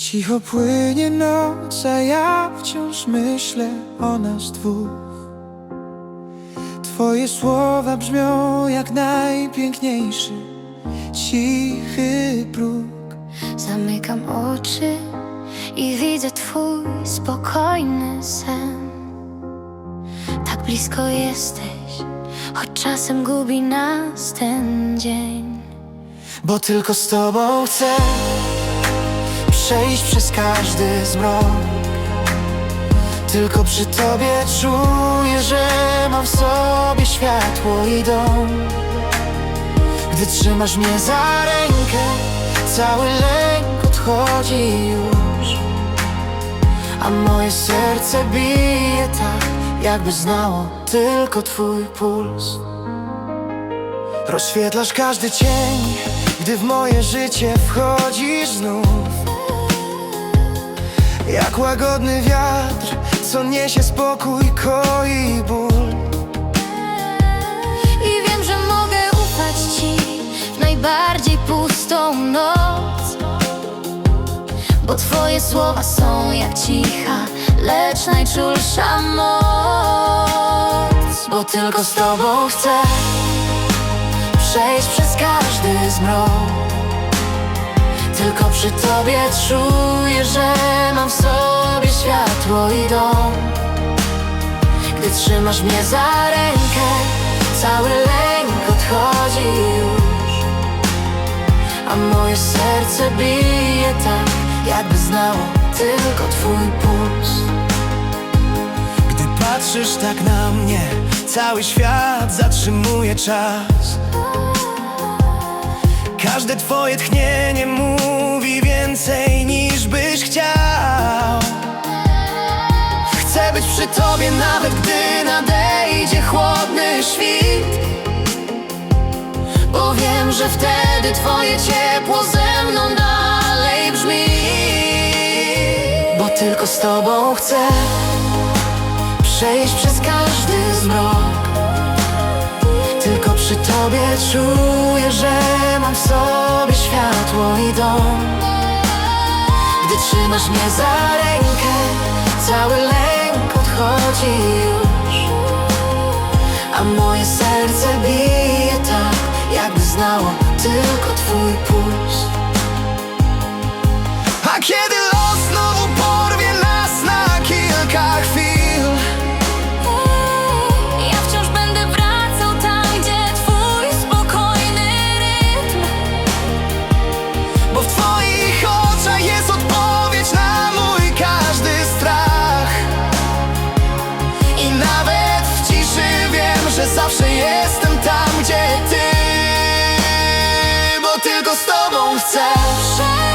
Cicho płynie noc, a ja wciąż myślę o nas dwóch. Twoje słowa brzmią jak najpiękniejszy, cichy próg. Zamykam oczy i widzę twój spokojny sen. Tak blisko jesteś, choć czasem gubi nas ten dzień. Bo tylko z tobą chcę przejść przez każdy zmrok. Tylko przy tobie czuję, że mam w sobie światło i dom. Gdy trzymasz mnie za rękę, cały lęk odchodzi już. A moje serce bije tak, jakby znało tylko twój puls. Rozświetlasz każdy cień, gdy w moje życie wchodzisz znów Jak łagodny wiatr, co niesie spokój, koi ból I wiem, że mogę ufać ci w najbardziej pustą noc. Bo twoje słowa są jak cicha, lecz najczulsza moc. Bo tylko z tobą chcę przejść przez każdy zmrok Tylko przy tobie czuję, że mam w sobie światło i dom. Gdy trzymasz mnie za rękę, cały lęk odchodzi już. A moje serce bije tak, jakby znało tylko twój puls. Gdy patrzysz tak na mnie, cały świat zatrzymuje czas. Każde twoje tchnienie mówi więcej niż byś chciał. Chcę być przy tobie nawet gdy nadejdzie chłodny świt. Bo wiem, że wtedy twoje ciepło ze mną dalej brzmi. Bo tylko z tobą chcę przejść przez każdy zmrok Tylko przy Tobie czuję, że Gdy trzymasz mnie za rękę, cały lęk odchodzi że zawsze jestem tam, gdzie ty Bo tylko z tobą chcę.